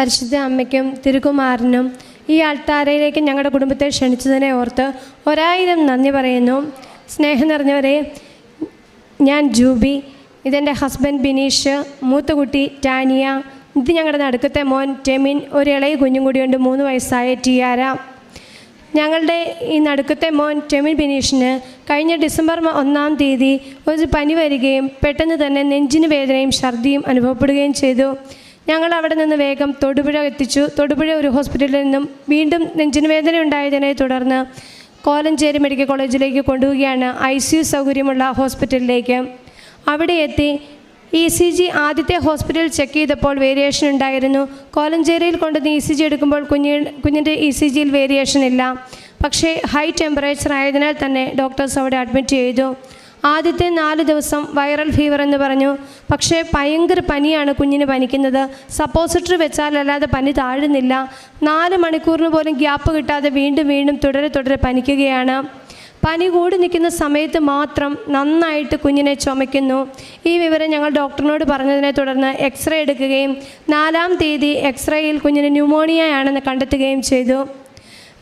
പരിശുദ്ധ അമ്മയ്ക്കും തിരുകുമാറിനും ഈ അൾത്താരയിലേക്ക് ഞങ്ങളുടെ കുടുംബത്തെ ക്ഷണിച്ചതിനെ ഓർത്ത് ഒരായിരം നന്ദി പറയുന്നു. സ്നേഹം നിറഞ്ഞവരെ ഞാൻ ജൂബി ഇതെന്റെ ഹസ്ബൻഡ് ബിനീഷ് മൂത്തകുട്ടി ടാനിയ ഇത് ഞങ്ങളുടെ നടുക്കത്തെ മോൻ ടെമിൻ ഒരു ഇളയ കുഞ്ഞും കൂടിയുണ്ട് മൂന്ന് വയസ്സായ ടിയാര. ഞങ്ങളുടെ ഈ നടുക്കത്തെ മോൻ ടെമിൻ ബിനീഷിന് കഴിഞ്ഞ ഡിസംബർ ഒന്നാം തീയതി ഒരു പനി വരികയും പെട്ടെന്ന് തന്നെ നെഞ്ചിന് വേദനയും ഛർദിയും അനുഭവപ്പെടുകയും ചെയ്തു. ഞങ്ങൾ അവിടെ നിന്ന് വേഗം തൊടുപുഴ എത്തിച്ചു. തൊടുപുഴ ഒരു ഹോസ്പിറ്റലിൽ നിന്നും വീണ്ടും നെഞ്ചിന് വേദന ഉണ്ടായതിനെ തുടർന്ന് കോലഞ്ചേരി മെഡിക്കൽ കോളേജിലേക്ക് കൊണ്ടുപോവുകയാണ്. ഐ സി യു സൗകര്യമുള്ള ഹോസ്പിറ്റലിലേക്ക്. അവിടെ എത്തി. ഇ സി ജി ആദ്യത്തെ ഹോസ്പിറ്റലിൽ ചെക്ക് ചെയ്തപ്പോൾ വേരിയേഷൻ ഉണ്ടായിരുന്നു. കോലഞ്ചേരിയിൽ കൊണ്ടുവന്ന് ഇ സി ജി എടുക്കുമ്പോൾ കുഞ്ഞി കുഞ്ഞിന്റെ ഇ സി ജിയിൽ വേരിയേഷൻ ഇല്ല. പക്ഷേ ഹൈ ടെമ്പറേച്ചർ ആയതിനാൽ തന്നെ ഡോക്ടേഴ്സ് അവിടെ അഡ്മിറ്റ് ചെയ്തു. ആദ്യത്തെ നാല് ദിവസം വൈറൽ ഫീവർ എന്ന് പറഞ്ഞു. പക്ഷേ ഭയങ്കര പനിയാണ് കുഞ്ഞിന് പനിക്കുന്നത്. സപ്പോസിറ്ററി വെച്ചാലല്ലാതെ പനി താഴുന്നില്ല. നാല് മണിക്കൂറിന് പോലും ഗ്യാപ്പ് കിട്ടാതെ വീണ്ടും വീണ്ടും തുടരെ തുടരെ പനിക്കുകയാണ്. പനി കൂടി നിൽക്കുന്ന സമയത്ത് മാത്രം നന്നായിട്ട് കുഞ്ഞിനെ ചുമയ്ക്കുന്നു. ഈ വിവരം ഞങ്ങൾ ഡോക്ടറിനോട് പറഞ്ഞതിനെ തുടർന്ന് എക്സ്റേ എടുക്കുകയും നാലാം തീയതി എക്സ്റേയിൽ കുഞ്ഞിന് ന്യൂമോണിയ ആണെന്ന് കണ്ടെത്തുകയും ചെയ്തു.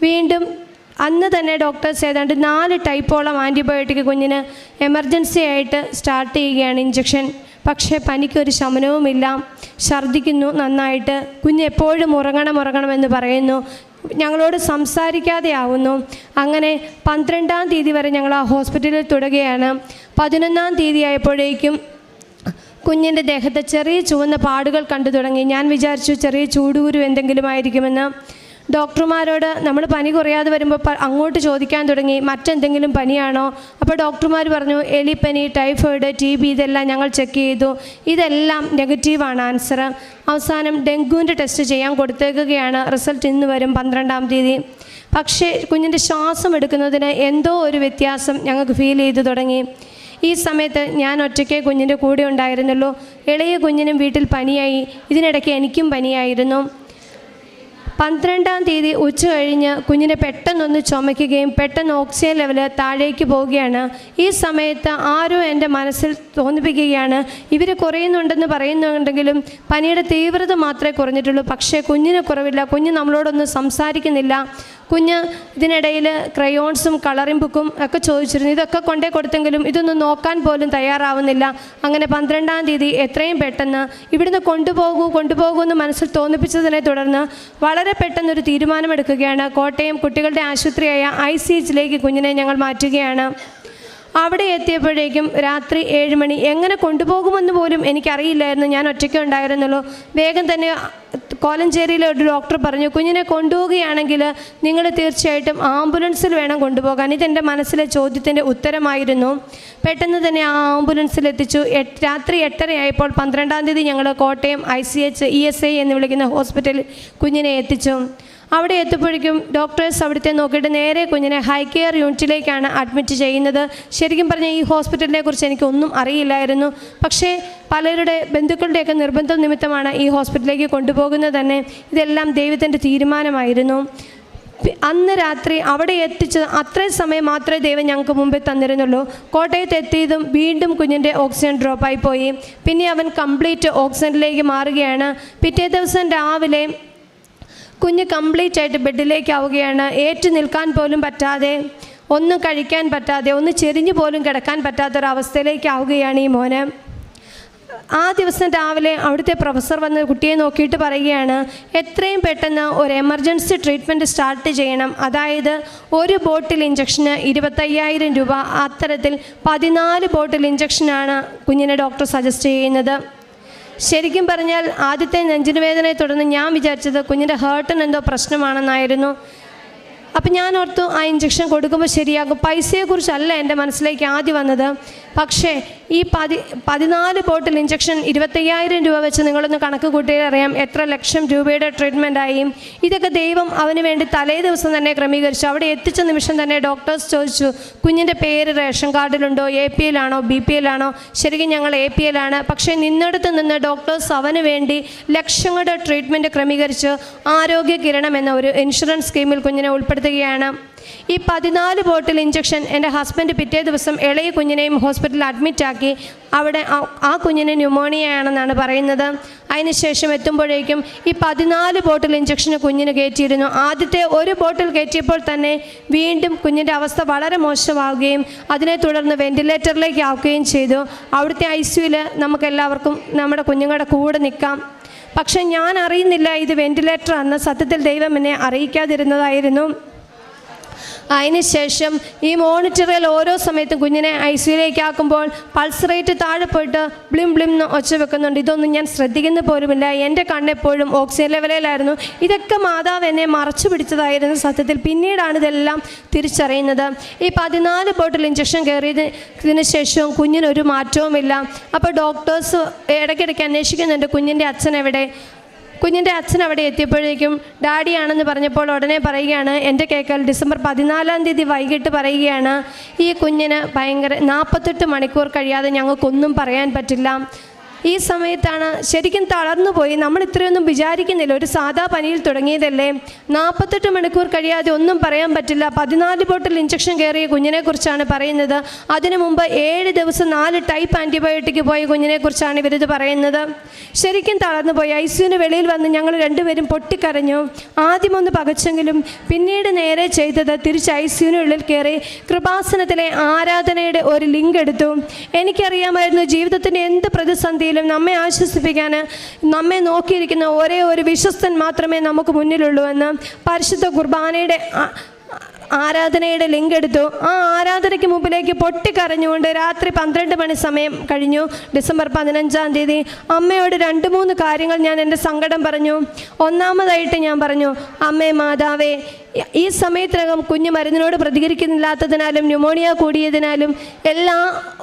വീണ്ടും അന്ന് തന്നെ ഡോക്ടേഴ്സ് ഏതാണ്ട് നാല് ടൈപ്പോളം ആന്റിബയോട്ടിക് കുഞ്ഞിന് എമർജൻസി ആയിട്ട് സ്റ്റാർട്ട് ചെയ്യുകയാണ് ഇഞ്ചക്ഷൻ പക്ഷേ പനിക്കൊരു ശമനവുമില്ല. ഛർദ്ദിക്കുന്നു നന്നായിട്ട്. കുഞ്ഞ് എപ്പോഴും ഉറങ്ങണം ഉറങ്ങണമെന്ന് പറയുന്നു. ഞങ്ങളോട് സംസാരിക്കാതെ ആവുന്നു അങ്ങനെ പന്ത്രണ്ടാം തീയതി വരെ ഞങ്ങൾ ആ ഹോസ്പിറ്റലിൽ തുടരുകയാണ്. പതിനൊന്നാം തീയതി ആയപ്പോഴേക്കും കുഞ്ഞിന്റെ ദേഹത്തെ ചെറിയ ചുവന്ന പാടുകൾ കണ്ടു തുടങ്ങി. ഞാൻ വിചാരിച്ചു ചെറിയ ചൂടുകുരു എന്തെങ്കിലും ആയിരിക്കുമെന്ന് ഡോക്ടർമാരോട് നമ്മൾ പനി കുറയാതെ വരുമ്പോൾ അങ്ങോട്ട് ചോദിക്കാൻ തുടങ്ങി. മറ്റെന്തെങ്കിലും പനിയാണോ? അപ്പോൾ ഡോക്ടർമാർ പറഞ്ഞു എലിപ്പനി ടൈഫോയിഡ് ടി ബി ഇതെല്ലാം ഞങ്ങൾ ചെക്ക് ചെയ്തു. ഇതെല്ലാം നെഗറ്റീവാണ് ആൻസർ അവസാനം ഡെങ്കുവിന്റെ ടെസ്റ്റ് ചെയ്യാൻ കൊടുത്തേക്കുകയാണ്. റിസൾട്ട് ഇന്ന് വരും പന്ത്രണ്ടാം തീയതി. പക്ഷേ കുഞ്ഞിന്റെ ശ്വാസം എടുക്കുന്നതിന് എന്തോ ഒരു വ്യത്യാസം ഞങ്ങൾക്ക് ഫീൽ ചെയ്തു തുടങ്ങി. ഈ സമയത്ത് ഞാൻ ഒറ്റയ്ക്ക് കുഞ്ഞിന്റെ കൂടെ ഉണ്ടായിരുന്നുള്ളൂ. ഇളയ കുഞ്ഞിനും വീട്ടിൽ പനിയായി. ഇതിനിടയ്ക്ക് എനിക്കും പനിയായിരുന്നു. പന്ത്രണ്ടാം തീയതി ഉച്ച കഴിഞ്ഞ് കുഞ്ഞിനെ പെട്ടെന്നൊന്ന് ചുമയ്ക്കുകയും പെട്ടെന്ന് ഓക്സിജൻ ലെവൽ താഴേക്ക് പോവുകയാണ്. ഈ സമയത്ത് ആരോ എന്റെ മനസ്സിൽ തോന്നിപ്പിക്കുകയാണ്. ഇവർ കുറയുന്നുണ്ടെന്ന് പറയുന്നുണ്ടെങ്കിലും പനിയുടെ തീവ്രത മാത്രമേ കുറഞ്ഞിട്ടുള്ളൂ. പക്ഷേ കുഞ്ഞിന് കുറവില്ല. കുഞ്ഞ് നമ്മളോടൊന്നും സംസാരിക്കുന്നില്ല. കുഞ്ഞ് ഇതിനിടയിൽ ക്രയോൺസും കളറിംഗ് ബുക്കും ഒക്കെ ചോദിച്ചിരുന്നു. ഇതൊക്കെ കൊണ്ടേ കൊടുത്തെങ്കിലും ഇതൊന്നും നോക്കാൻ പോലും തയ്യാറാവുന്നില്ല. അങ്ങനെ പന്ത്രണ്ടാം തീയതി എത്രയും പെട്ടെന്ന് ഇവിടുന്ന് കൊണ്ടുപോകൂ കൊണ്ടുപോകൂ എന്ന് മനസ്സിൽ തോന്നിപ്പിച്ചതിനെ തുടർന്ന് വളരെ പെട്ടെന്നൊരു തീരുമാനമെടുക്കുകയാണ്. കോട്ടയം കുട്ടികളുടെ ആശുപത്രിയായ ഐ സി എച്ചിലേക്ക് കുഞ്ഞിനെ ഞങ്ങൾ മാറ്റുകയാണ്. അവിടെ എത്തിയപ്പോഴേക്കും രാത്രി ഏഴ് മണി. എങ്ങനെ കൊണ്ടുപോകുമെന്ന് പോലും എനിക്കറിയില്ലായിരുന്നു. ഞാൻ ഒറ്റയ്ക്ക് ഉണ്ടായിരുന്നുള്ളൂ. വേഗം തന്നെ കോലഞ്ചേരിയിലെ ഒരു ഡോക്ടർ പറഞ്ഞു കുഞ്ഞിനെ കൊണ്ടുപോവുകയാണെങ്കിൽ നിങ്ങൾ തീർച്ചയായിട്ടും ആംബുലൻസിൽ വേണം കൊണ്ടുപോകാൻ. ഇതെന്റെ മനസ്സിലെ ചോദ്യത്തിന്റെ ഉത്തരമായിരുന്നു. പെട്ടെന്ന് തന്നെ ആ ആംബുലൻസിൽ എത്തിച്ചു. രാത്രി എട്ടരയായപ്പോൾ പന്ത്രണ്ടാം തീയതി ഞങ്ങൾ Kottayam I C H E S I എന്ന് വിളിക്കുന്ന ഹോസ്പിറ്റലിൽ കുഞ്ഞിനെ എത്തിച്ചു. അവിടെ എത്തുമ്പോഴേക്കും ഡോക്ടേഴ്സ് അവിടുത്തെ നോക്കിയിട്ട് നേരെ കുഞ്ഞിനെ ഹൈ കെയർ യൂണിറ്റിലേക്കാണ് അഡ്മിറ്റ് ചെയ്യുന്നത്. ശരിക്കും പറഞ്ഞാൽ ഈ ഹോസ്പിറ്റലിനെ കുറിച്ച് എനിക്കൊന്നും അറിയില്ലായിരുന്നു. പക്ഷേ പലരുടെ ബന്ധുക്കളുടെയൊക്കെ നിർബന്ധം നിമിത്തമാണ് ഈ ഹോസ്പിറ്റലിലേക്ക് കൊണ്ടുപോകുന്നത് തന്നെ. ഇതെല്ലാം ദൈവത്തിന്റെ തീരുമാനമായിരുന്നു. അന്ന് രാത്രി അവിടെ എത്തിച്ചത് അത്രയും സമയം മാത്രമേ ദൈവം ഞങ്ങൾക്ക് മുമ്പേ തന്നിരുന്നുള്ളൂ. കോട്ടയത്ത് എത്തിയതും വീണ്ടും കുഞ്ഞിന്റെ ഓക്സിജൻ ഡ്രോപ്പായി പോയി. പിന്നെ അവൻ കംപ്ലീറ്റ് ഓക്സിജനിലേക്ക് മാറുകയാണ്. പിറ്റേ ദിവസം രാവിലെ കുഞ്ഞ് കംപ്ലീറ്റ് ആയിട്ട് ബെഡിലേക്ക് ആവുകയാണ് ഏറ്റു നിൽക്കാൻ പോലും പറ്റാതെ ഒന്നും കഴിക്കാൻ പറ്റാതെ ഒന്ന് ചെരിഞ്ഞു പോലും കിടക്കാൻ പറ്റാത്തൊരവസ്ഥയിലേക്ക് ആവുകയാണ് ഈ മോന്. ആ ദിവസം രാവിലെ അവിടുത്തെ പ്രൊഫസർ വന്ന് കുട്ടിയെ നോക്കിയിട്ട് പറയുകയാണ് എത്രയും പെട്ടെന്ന് ഒരു എമർജൻസി ട്രീറ്റ്മെന്റ് സ്റ്റാർട്ട് ചെയ്യണം. അതായത് ഒരു ബോട്ടിൽ ഇഞ്ചക്ഷന് ഇരുപത്തയ്യായിരം രൂപ. അത്തരത്തിൽ പതിനാല് ബോട്ടിൽ ഇഞ്ചക്ഷനാണ് കുഞ്ഞിനെ ഡോക്ടർ സജസ്റ്റ് ചെയ്യുന്നത്. ശരിക്കും പറഞ്ഞാൽ ആദ്യത്തെ നെഞ്ചിന് വേദനയെ തുടർന്ന് ഞാൻ വിചാരിച്ചത് കുഞ്ഞിന്റെ ഹേർട്ടിന് എന്തോ പ്രശ്നമാണെന്നായിരുന്നു. അപ്പം ഞാൻ ഓർത്തു ആ ഇഞ്ചക്ഷൻ കൊടുക്കുമ്പോൾ ശരിയാകും. പൈസയെക്കുറിച്ചല്ല എന്റെ മനസ്സിലേക്ക് ആദ്യം വന്നത്. പക്ഷേ ഈ പതി പതിനാല് ബോട്ടിൽ ഇഞ്ചക്ഷൻ ഇരുപത്തയ്യായിരം രൂപ വെച്ച് നിങ്ങളൊന്ന് കണക്ക് കൂട്ടിയാൽ അറിയാം എത്ര ലക്ഷം രൂപയുടെ ട്രീറ്റ്മെന്റായി ഇതൊക്കെ ദൈവം അവന് വേണ്ടി തലേ ദിവസം തന്നെ ക്രമീകരിച്ചു. അവിടെ എത്തിച്ച നിമിഷം തന്നെ ഡോക്ടേഴ്സ് ചോദിച്ചു കുഞ്ഞിന്റെ പേര് റേഷൻ കാർഡിലുണ്ടോ? എ പി എല്ലാണോ ബി പി എല്ലാണോ ശരിക്കും ഞങ്ങൾ എ പി എല്ലാണ് പക്ഷേ നിന്നിടത്ത് നിന്ന് ഡോക്ടേഴ്സ് അവന് വേണ്ടി ലക്ഷങ്ങളുടെ ട്രീറ്റ്മെന്റ് ക്രമീകരിച്ച് ആരോഗ്യ കിരണം എന്ന ഒരു ഇൻഷുറൻസ് സ്കീമിൽ കുഞ്ഞിനെ ഉൾപ്പെടുത്തുകയാണ്. ഈ പതിനാല് ബോട്ടിൽ ഇഞ്ചക്ഷൻ എന്റെ ഹസ്ബൻഡ് പിറ്റേ ദിവസം ഇളയ കുഞ്ഞിനെയും ഹോസ്പിറ്റലിൽ അഡ്മിറ്റാക്കി അവിടെ ആ- കുഞ്ഞിന് ന്യൂമോണിയ ആണെന്നാണ് പറയുന്നത് അതിനുശേഷം എത്തുമ്പോഴേക്കും ഈ പതിനാല് ബോട്ടിൽ ഇഞ്ചക്ഷന് കുഞ്ഞിന് കയറ്റിയിരുന്നു. ആദ്യത്തെ ഒരു ബോട്ടിൽ കയറ്റിയപ്പോൾ തന്നെ വീണ്ടും കുഞ്ഞിന്റെ അവസ്ഥ വളരെ മോശമാവുകയും അതിനെ തുടർന്ന് വെന്റിലേറ്ററിലേക്ക് ആക്കുകയും ചെയ്തു. അവിടുത്തെ ഐ സിയുയിൽ നമുക്കെല്ലാവർക്കും നമ്മുടെ കുഞ്ഞുങ്ങളുടെ കൂടെ നിൽക്കാം. പക്ഷെ ഞാൻ അറിയുന്നില്ല ഇത് വെന്റിലേറ്റർ അന്ന് സത്യത്തിൽ ദൈവം എന്നെ അറിയിക്കാതിരുന്നതായിരുന്നു. അതിനുശേഷം ഈ മോണിറ്ററിൽ ഓരോ സമയത്തും കുഞ്ഞിനെ ഐ സിയിലേക്ക് ആക്കുമ്പോൾ പൾസ് റേറ്റ് താഴെ പോയിട്ട് ബ്ലിം ബ്ലിം എന്ന് ഒച്ച വെക്കുന്നുണ്ട്. ഇതൊന്നും ഞാൻ ശ്രദ്ധിക്കുന്ന പോലുമില്ല. എന്റെ കണ്ണെപ്പോഴും ഓക്സിജൻ ലെവലിലായിരുന്നു. ഇതൊക്കെ മാതാവ് എന്നെ മറച്ചു പിടിച്ചതായിരുന്നു സത്യത്തിൽ. പിന്നീടാണ് ഇതെല്ലാം തിരിച്ചറിയുന്നത്. ഈ പതിനാല് ബോട്ടിൽ ഇഞ്ചക്ഷൻ കയറിയതിന് ശേഷവും കുഞ്ഞിനൊരു മാറ്റവുമില്ല. അപ്പോൾ ഡോക്ടേഴ്സ് ഇടയ്ക്കിടയ്ക്ക് അന്വേഷിക്കുന്നുണ്ട് കുഞ്ഞിന്റെ അച്ഛൻ എവിടെ? കുഞ്ഞിന്റെ അച്ഛൻ അവിടെ എത്തിയപ്പോഴേക്കും ഡാഡിയാണെന്ന് പറഞ്ഞപ്പോൾ ഉടനെ പറയുകയാണ് എന്റെ കേക്കൽ ഡിസംബർ പതിനാലാം തീയതി വൈകിട്ട് പറയുകയാണ് ഈ കുഞ്ഞിന് ഭയങ്കര നാൽപ്പത്തെട്ട് മണിക്കൂർ കഴിയാതെ ഞങ്ങൾക്കൊന്നും പറയാൻ പറ്റില്ല. ഈ സമയത്താണ് ശരിക്കും തളർന്നു പോയി. നമ്മൾ ഇത്രയൊന്നും വിചാരിക്കുന്നില്ല. ഒരു സാധാ പനിയിൽ തുടങ്ങിയതല്ലേ? നാൽപ്പത്തെട്ട് മണിക്കൂർ കഴിയാതെ ഒന്നും പറയാൻ പറ്റില്ല. പതിനാല് ബോട്ടിൽ ഇഞ്ചക്ഷൻ കയറിയ കുഞ്ഞിനെക്കുറിച്ചാണ് പറയുന്നത്. അതിനു മുമ്പ് ഏഴ് ദിവസം നാല് ടൈപ്പ് ആന്റിബയോട്ടിക് പോയ കുഞ്ഞിനെക്കുറിച്ചാണ് ഇവരിത് പറയുന്നത്. ശരിക്കും തളർന്നു പോയി. ഐ സിയുന് വെളിയിൽ വന്ന് ഞങ്ങൾ രണ്ടുപേരും പൊട്ടിക്കരഞ്ഞു. ആദ്യം ഒന്ന് പകച്ചെങ്കിലും പിന്നീട് നേരെ ചെയ്തത് തിരിച്ച് ഐ സിയുനുള്ളിൽ കയറി കൃപാസനത്തിലെ ആരാധനയുടെ ഒരു ലിങ്ക് എടുത്തു. എനിക്കറിയാമായിരുന്നു ജീവിതത്തിന്റെ എന്ത് പ്രതിസന്ധിയിലും നമ്മെ ആശ്വസിപ്പിക്കാൻ നമ്മെ നോക്കിയിരിക്കുന്ന ഒരേ ഒരു വിശ്വസ്തൻ മാത്രമേ നമുക്ക് മുന്നിലുള്ളൂ എന്ന് പരിശുദ്ധ കുർബാനയുടെ ആരാധനയുടെ ലിങ്ക് എടുത്തു. ആ ആരാധനയ്ക്ക് മുമ്പിലേക്ക് പൊട്ടിക്കരഞ്ഞുകൊണ്ട് രാത്രി പന്ത്രണ്ട് മണി സമയം കഴിഞ്ഞു. ഡിസംബർ പതിനഞ്ചാം തീയതി അമ്മയോട് രണ്ട് മൂന്ന് കാര്യങ്ങൾ ഞാൻ എന്റെ സങ്കടം പറഞ്ഞു. ഒന്നാമതായിട്ട് ഞാൻ പറഞ്ഞു അമ്മേ മാതാവേ ഈ സമയത്തിനകം കുഞ്ഞ് മരുന്നിനോട് പ്രതികരിക്കുന്നില്ലാത്തതിനാലും ന്യൂമോണിയ കൂടിയതിനാലും എല്ലാ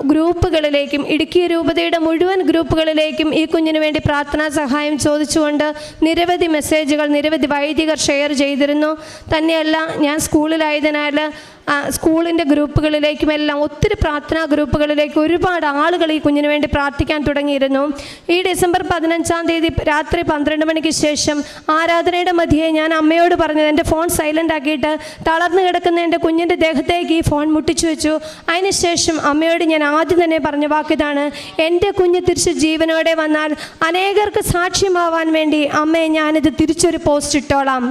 ഗ്രൂപ്പുകളിലേക്കും ഇടുക്കി രൂപതയുടെ മുഴുവൻ ഗ്രൂപ്പുകളിലേക്കും ഈ കുഞ്ഞിന് വേണ്ടി പ്രാർത്ഥനാ സഹായം ചോദിച്ചുകൊണ്ട് നിരവധി മെസ്സേജുകൾ നിരവധി വൈദികർ ഷെയർ ചെയ്തിരുന്നു. തന്നെയല്ല ഞാൻ സ്കൂളിലായതിനാൽ സ്കൂളിന്റെ ഗ്രൂപ്പുകളിലേക്കും എല്ലാം ഒത്തിരി പ്രാർത്ഥനാ ഗ്രൂപ്പുകളിലേക്ക് ഒരുപാട് ആളുകൾ ഈ കുഞ്ഞിന് വേണ്ടി പ്രാർത്ഥിക്കാൻ തുടങ്ങിയിരുന്നു. ഈ ഡിസംബർ പതിനഞ്ചാം തീയതി രാത്രി പന്ത്രണ്ട് മണിക്ക് ശേഷം ആരാധനയുടെ മധ്യേ ഞാൻ അമ്മയോട് പറഞ്ഞത് എന്റെ ഫോൺ സൈലന്റ് ആക്കിയിട്ട് തളർന്നു കിടക്കുന്ന എന്റെ കുഞ്ഞിന്റെ ദേഹത്തേക്ക് ഈ ഫോൺ മുട്ടിച്ചു വെച്ചു. അതിനുശേഷം അമ്മയോട് ഞാൻ ആദ്യം തന്നെ പറഞ്ഞ വാക്കിതാണ് എന്റെ കുഞ്ഞ് തിരിച്ച് ജീവനോടെ വന്നാൽ അനേകർക്ക് സാക്ഷ്യമാവാൻ വേണ്ടി അമ്മയെ ഞാനിത് തിരിച്ചൊരു പോസ്റ്റ് ഇട്ടോളാം.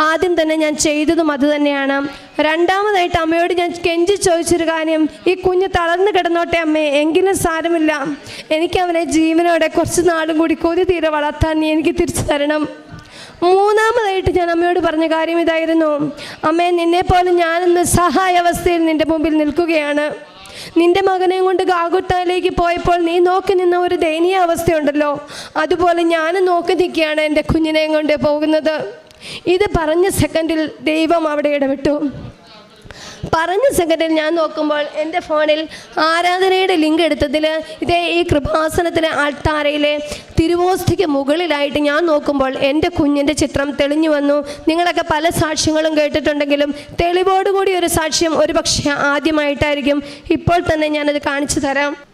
ആദ്യം തന്നെ ഞാൻ ചെയ്തതും അതുതന്നെയാണ് രണ്ടാമതായിട്ട് അമ്മയോട് ഞാൻ കെഞ്ചി ചോദിച്ചൊരു കാര്യം ഈ കുഞ്ഞ് തളർന്നു കിടന്നോട്ടെ അമ്മേ എങ്കിലും സാരമില്ല. എനിക്ക് അവനെ ജീവനോടെ കുറച്ച് നാളും കൂടി കൊതി തീരെ വളർത്താൻ നീ എനിക്ക് തിരിച്ചു തരണം. മൂന്നാമതായിട്ട് ഞാൻ അമ്മയോട് പറഞ്ഞ കാര്യം ഇതായിരുന്നു. അമ്മേ നിന്നെപ്പോലെ ഞാനിന്ന് സഹായാവസ്ഥയിൽ നിന്റെ മുമ്പിൽ നിൽക്കുകയാണ്. നിന്റെ മകനെ കൊണ്ട് കാകുട്ടയിലേക്ക് പോയപ്പോൾ നീ നോക്കി നിന്ന ഒരു ദയനീയ അവസ്ഥയുണ്ടല്ലോ. അതുപോലെ ഞാനും നോക്കി നിൽക്കുകയാണ് എന്റെ കുഞ്ഞിനെയും കൊണ്ട് പോകുന്നത്. ഇത് പറഞ്ഞ സെക്കൻഡിൽ ദൈവം അവിടെ ഇടപെട്ടു. പറഞ്ഞ സെക്കൻഡിൽ ഞാൻ നോക്കുമ്പോൾ എന്റെ ഫോണിൽ ആരാധനയുടെ ലിങ്ക് എടുത്തതിൽ ഇതേ ഈ കൃപാസനത്തിലെ ആൾത്താരയിലെ തിരുവോസ്തിക്ക് മുകളിലായിട്ട് ഞാൻ നോക്കുമ്പോൾ എന്റെ കുഞ്ഞിന്റെ ചിത്രം തെളിഞ്ഞു വന്നു. നിങ്ങളൊക്കെ പല സാക്ഷ്യങ്ങളും കേട്ടിട്ടുണ്ടെങ്കിലും തെളിവോടുകൂടി ഒരു സാക്ഷ്യം ഒരു പക്ഷേ ആദ്യമായിട്ടായിരിക്കും. ഇപ്പോൾ തന്നെ ഞാനത് കാണിച്ചു തരാം.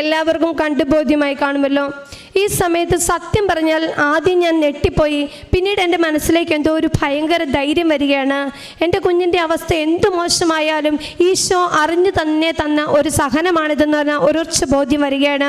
എല്ലാവർക്കും കണ്ടു ബോധ്യമായി കാണുമല്ലോ. ഈ സമയത്ത് സത്യം പറഞ്ഞാൽ ആദ്യം ഞാൻ ഞെട്ടിപ്പോയി. പിന്നീട് എന്റെ മനസ്സിലേക്ക് എന്തോ ഒരു ഭയങ്കര ധൈര്യം വരികയാണ്. എന്റെ കുഞ്ഞിന്റെ അവസ്ഥ എന്ത് മോശമായാലും ഈശോ അറിഞ്ഞു തന്നെ തന്ന ഒരു സഹനമാണിതെന്ന് പറഞ്ഞാൽ ഒരൊച്ച ബോധ്യം വരികയാണ്.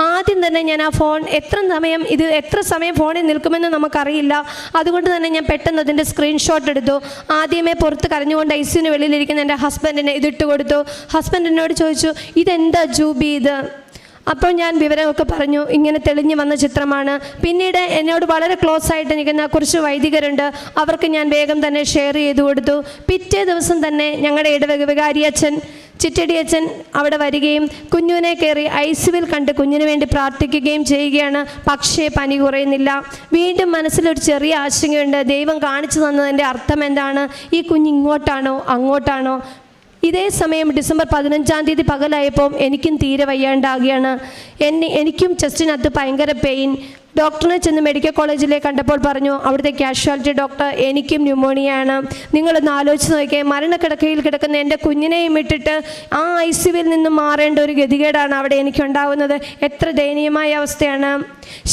ആദ്യം തന്നെ ഞാൻ ആ ഫോൺ എത്ര സമയം ഇത് എത്ര സമയം ഫോണിൽ നിൽക്കുമെന്ന് നമുക്കറിയില്ല. അതുകൊണ്ട് തന്നെ ഞാൻ പെട്ടെന്ന് അതിന്റെ സ്ക്രീൻഷോട്ട് എടുത്തു. ആദ്യമേ പുറത്ത് കരഞ്ഞുകൊണ്ട് ഐസിന് വെളിയിലിരിക്കുന്ന എന്റെ ഹസ്ബൻഡിനെ ഇതിട്ട് കൊടുത്തു ഹസ്ബൻഡിനോട് ചോദിച്ചു ഇതെന്താ ജൂബി ഇത്? അപ്പോൾ ഞാൻ വിവരമൊക്കെ പറഞ്ഞു. ഇങ്ങനെ തെളിഞ്ഞു വന്ന ചിത്രമാണ്. പിന്നീട് എന്നോട് വളരെ ക്ലോസ് ആയിട്ട് നിൽക്കുന്ന കുറച്ച് വൈദികരുണ്ട്. അവർക്ക് ഞാൻ വേഗം തന്നെ ഷെയർ ചെയ്തു കൊടുത്തു. പിറ്റേ ദിവസം തന്നെ ഞങ്ങളുടെ ഇടവക ചിറ്റടി അച്ഛൻ അവിടെ വരികയും കുഞ്ഞുവിനെ കയറി ഐസിവിൽ കണ്ട് കുഞ്ഞിന് വേണ്ടി പ്രാർത്ഥിക്കുകയും ചെയ്യുകയാണ്. പക്ഷേ പനി കുറയുന്നില്ല. വീണ്ടും മനസ്സിലൊരു ചെറിയ ആശങ്കയുണ്ട്. ദൈവം കാണിച്ചു തന്നതിന്റെ അർത്ഥം എന്താണ്? ഈ കുഞ്ഞ് ഇങ്ങോട്ടാണോ അങ്ങോട്ടാണോ? ഇതേ സമയം ഡിസംബർ പതിനഞ്ചാം തീയതി പകലായപ്പോൾ എനിക്കും തീരെ വയ്യാണ്ടാകുകയാണ്. എന്നെ എനിക്കും ചെസ്റ്റിനകത്ത് ഭയങ്കര പെയിൻ ഡോക്ടറിനെ ചെന്ന് മെഡിക്കൽ കോളേജിലെ കണ്ടപ്പോൾ പറഞ്ഞു അവിടുത്തെ കാഷ്വാലിറ്റി ഡോക്ടർ എനിക്കും ന്യൂമോണിയാണ് നിങ്ങളൊന്ന് ആലോചിച്ച് നോക്കിയേ മരണക്കിടക്കയിൽ കിടക്കുന്ന എന്റെ കുഞ്ഞിനെയും ഇട്ടിട്ട് ആ ഐ സിയുവിൽ നിന്നും മാറേണ്ട ഒരു ഗതികേടാണ് അവിടെ എനിക്കുണ്ടാവുന്നത്. എത്ര ദയനീയമായ അവസ്ഥയാണ്.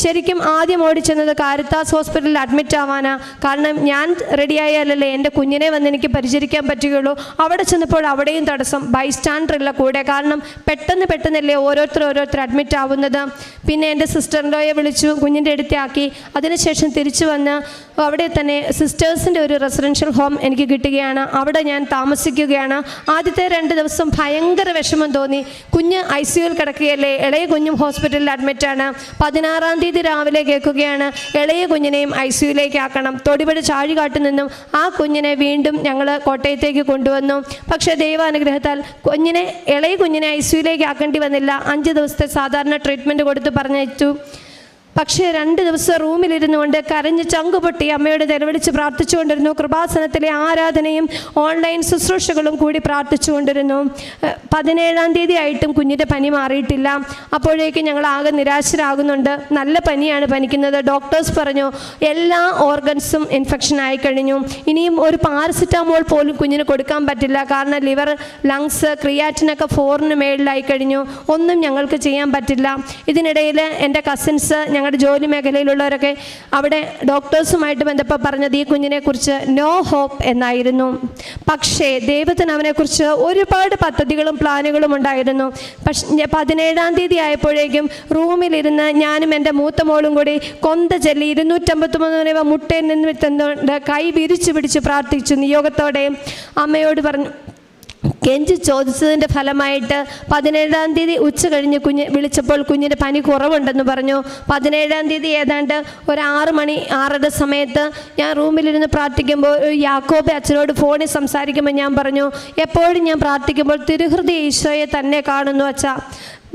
ശരിക്കും ആദ്യം ഓടിച്ചെന്നത് കാരിത്താസ് ഹോസ്പിറ്റലിൽ അഡ്മിറ്റ് ആവാനാ. കാരണം ഞാൻ റെഡിയായാലല്ലേ എന്റെ കുഞ്ഞിനെ വന്ന് എനിക്ക് പരിചരിക്കാൻ പറ്റുകയുള്ളൂ. അവിടെ ചെന്നപ്പോൾ അവിടെയും തടസ്സം ബൈസ്റ്റാൻഡർ ഇല്ല കൂടെ. കാരണം പെട്ടെന്ന് പെട്ടെന്നല്ലേ ഓരോരുത്തർ ഓരോരുത്തർ അഡ്മിറ്റ് ആവുന്നത്. പിന്നെ എന്റെ സിസ്റ്ററിന്റെയെ വിളിച്ചു കുഞ്ഞിന്റെ അടുത്താക്കി. അതിനുശേഷം തിരിച്ചു വന്ന് അവിടെ തന്നെ സിസ്റ്റേഴ്സിന്റെ ഒരു റെസിഡൻഷ്യൽ ഹോം എനിക്ക് കിട്ടുകയാണ്. അവിടെ ഞാൻ താമസിക്കുകയാണ്. ആദ്യത്തെ രണ്ട് ദിവസം ഭയങ്കര വിഷമം തോന്നി. കുഞ്ഞ് ഐ സിയുൽ കിടക്കുകയല്ലേ? ഇളയ കുഞ്ഞും ഹോസ്പിറ്റലിൽ അഡ്മിറ്റാണ് പതിനാറാം തീയതി രാവിലെ കേൾക്കുകയാണ്. ഇളയ കുഞ്ഞിനെയും ഐ സിയുയിലേക്ക് ആക്കണം. തൊടിപടി ചാഴികാട്ടിൽ നിന്നും ആ കുഞ്ഞിനെ വീണ്ടും ഞങ്ങൾ കോട്ടയത്തേക്ക് കൊണ്ടുവന്നു. പക്ഷേ ദൈവാനുഗ്രഹത്താൽ കുഞ്ഞിനെ ഇളയ കുഞ്ഞിനെ ഐ സിയുലേക്ക് ആക്കേണ്ടി വന്നില്ല. അഞ്ച് ദിവസത്തെ സാധാരണ ട്രീറ്റ്മെന്റ് കൊടുത്ത് പറഞ്ഞയച്ചു. പക്ഷേ രണ്ട് ദിവസം റൂമിലിരുന്നു കൊണ്ട് കരഞ്ഞ് ചങ്കുപൊട്ടി അമ്മയോട് നിലവിളിച്ച് പ്രാർത്ഥിച്ചുകൊണ്ടിരുന്നു. കൃപാസനത്തിലെ ആരാധനയും ഓൺലൈൻ ശുശ്രൂഷകളും കൂടി പ്രാർത്ഥിച്ചുകൊണ്ടിരുന്നു. പതിനേഴാം തീയതി ആയിട്ടും കുഞ്ഞിന്റെ പനി മാറിയിട്ടില്ല. അപ്പോഴേക്കും ഞങ്ങൾ ആകെ നിരാശരാകുന്നുണ്ട്. നല്ല പനിയാണ് പനിക്കുന്നത്. ഡോക്ടേഴ്സ് പറഞ്ഞു എല്ലാ ഓർഗൻസും ഇൻഫെക്ഷൻ ആയി കഴിഞ്ഞു. ഇനിയും ഒരു പാരസിറ്റാമോൾ പോലും കുഞ്ഞിന് കൊടുക്കാൻ പറ്റില്ല. കാരണം ലിവർ ലങ്സ് ക്രിയാറ്റിനൊക്കെ ഫോറിന് മേളിലായി കഴിഞ്ഞു. ഒന്നും ഞങ്ങൾക്ക് ചെയ്യാൻ പറ്റില്ല. ഇതിനിടയിൽ എന്റെ കസിൻസ് ഞങ്ങളുടെ ജോലി മേഖലയിലുള്ളവരൊക്കെ അവിടെ ഡോക്ടേഴ്സുമായിട്ട് ബന്ധപ്പെട്ട് പറഞ്ഞത് ഈ കുഞ്ഞിനെക്കുറിച്ച് നോ ഹോപ്പ് എന്നായിരുന്നു. പക്ഷേ ദൈവത്തിന് അവനെക്കുറിച്ച് ഒരുപാട് പദ്ധതികളും പ്ലാനുകളും ഉണ്ടായിരുന്നു. പക്ഷേ പതിനേഴാം തീയതി ആയപ്പോഴേക്കും റൂമിലിരുന്ന് ഞാനും എന്റെ മൂത്ത മോളും കൂടി കൊന്ത ചൊല്ലി ഇരുന്നൂറ്റമ്പത്തൊമ്പത് രൂപ മുട്ടയിൽ നിന്ന് കൈ വിരിച്ചു പിടിച്ച് പ്രാർത്ഥിച്ചു നിയോഗത്തോടെ. അമ്മയോട് പറഞ്ഞു കെഞ്ചി ചോദിച്ചതിന്റെ ഫലമായിട്ട് പതിനേഴാം തീയതി ഉച്ച കഴിഞ്ഞ് കുഞ്ഞ് വിളിച്ചപ്പോൾ കുഞ്ഞിന്റെ പനി കുറവുണ്ടെന്ന് പറഞ്ഞു. പതിനേഴാം തീയതി ഏതാണ്ട് ഒരു ആറ് മണി ആറര സമയത്ത് ഞാൻ റൂമിലിരുന്ന് പ്രാർത്ഥിക്കുമ്പോൾ യാക്കോബെ അച്ഛനോട് ഫോണിൽ സംസാരിക്കുമ്പോൾ ഞാൻ പറഞ്ഞു എപ്പോഴും ഞാൻ പ്രാർത്ഥിക്കുമ്പോൾ തിരുഹൃദയ ഈശോയെ തന്നെ കാണുന്നു അച്ഛ.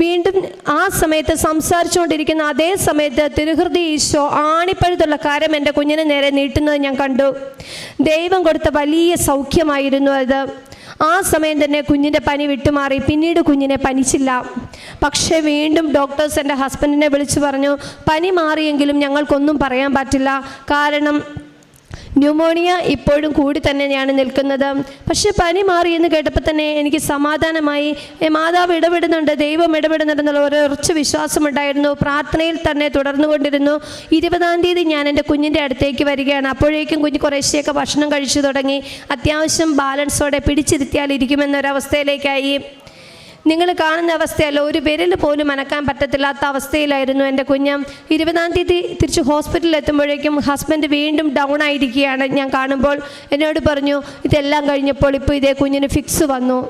വീണ്ടും ആ സമയത്ത് സംസാരിച്ചുകൊണ്ടിരിക്കുന്ന അതേ സമയത്ത് തിരുഹൃദയ ഈശോ ആണിപ്പഴുത്തുള്ള കാര്യം എന്റെ കുഞ്ഞിനെ നേരെ നീട്ടുന്നത് ഞാൻ കണ്ടു. ദൈവം കൊടുത്ത വലിയ സൗഖ്യമായിരുന്നു അത്. ആ സമയം തന്നെ കുഞ്ഞിന്റെ പനി വിട്ടുമാറി. പിന്നീട് കുഞ്ഞിനെ പനിച്ചില്ല. പക്ഷേ വീണ്ടും ഡോക്ടേഴ്സ് എന്റെ ഹസ്ബൻഡിനെ വിളിച്ചു പറഞ്ഞു പനി മാറിയെങ്കിലും ഞങ്ങൾക്കൊന്നും പറയാൻ പറ്റില്ല. കാരണം ന്യൂമോണിയ ഇപ്പോഴും കൂടി തന്നെയാണ് നിൽക്കുന്നത്. പക്ഷേ പനി മാറി എന്ന് കേട്ടപ്പോൾ തന്നെ എനിക്ക് സമാധാനമായി മാതാവ് ഇടപെടുന്നുണ്ട് ദൈവം ഇടപെടുന്നുണ്ടെന്നുള്ള ഒരു ഉറച്ച വിശ്വാസമുണ്ടായിരുന്നു പ്രാർത്ഥനയിൽ തന്നെ തുടർന്നുകൊണ്ടിരുന്നു ഇരുപതാം തീയതി ഞാൻ എന്റെ കുഞ്ഞിന്റെ അടുത്തേക്ക് വരികയാണ്. അപ്പോഴേക്കും കുഞ്ഞ് കുറേശ്ശെയൊക്കെ ഭക്ഷണം കഴിച്ചു തുടങ്ങി. അത്യാവശ്യം ബാലൻസോടെ പിടിച്ചിരുത്തിയാൽ ഇരിക്കുമെന്നൊരവസ്ഥയിലേക്കായി. നിങ്ങൾ കാണുന്ന അവസ്ഥയല്ല. ഒരു വിരൽ പോലും അനക്കാൻ പറ്റത്തില്ലാത്ത അവസ്ഥയിലായിരുന്നു എന്റെ കുഞ്ഞ്. ഇരുപതാം തീയതി തിരിച്ച് ഹോസ്പിറ്റലിൽ എത്തുമ്പോഴേക്കും ഹസ്ബൻഡ് വീണ്ടും ഡൗൺ ആയിരിക്കുകയാണ്. ഞാൻ കാണുമ്പോൾ എന്നോട് പറഞ്ഞു ഇതെല്ലാം കഴിഞ്ഞപ്പോൾ ഇപ്പോൾ ഇതേ കുഞ്ഞിന് ഫിക്സ് വന്നു.